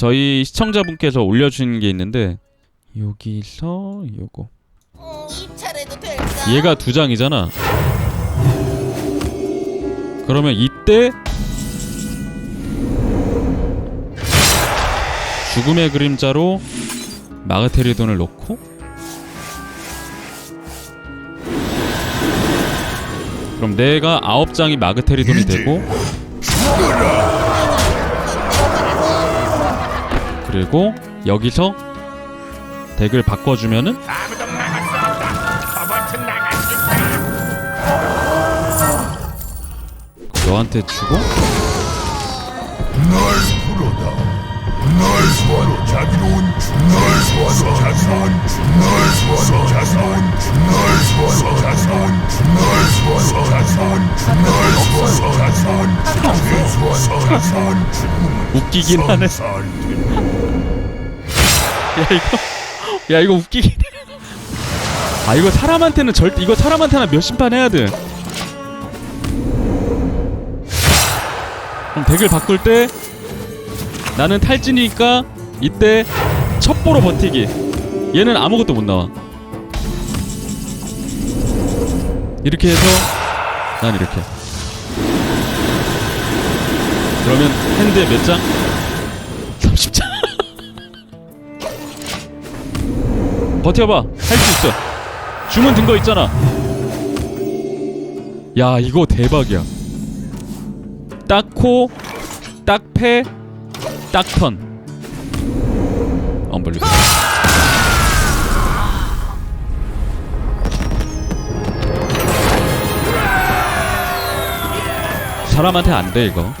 저희 시청자분께서 올려주신 게 있는데 여기서 요거 음, 입찰해도 될까? 얘가 두 장이잖아. 그러면 이때 죽음의 그림자로 마그테리돈을 넣고 그럼 내가 아홉 장이 마그테리돈이 되고 그리고 여기서 덱을 바꿔주면은. 너한테 주고 날 부르다. 날 소환 자비로운 날 소환 자비로운 날 소환 자비로운 날 소환 자비로운 날 소환 자비로운 날 소환 자비로운 최소한 자비로운 웃기긴 하네. 야 이거 야 이거 웃기긴 해. 아 이거 사람한테는 절대 이거 사람한테는 몇십 판 해야 돼. 그럼 덱을 바꿀 때 나는 탈진이니까 이때 첩보로 버티기. 얘는 아무것도 못 나와. 이렇게 해서 난 이렇게. 그러면 핸드에 몇 장? 30장. 버텨봐. 할 수 있어. 주문 든 거 있잖아. 야, 이거 대박이야. 딱코, 딱패, 딱턴. 언벌리버. 사람한테 안 돼, 이거.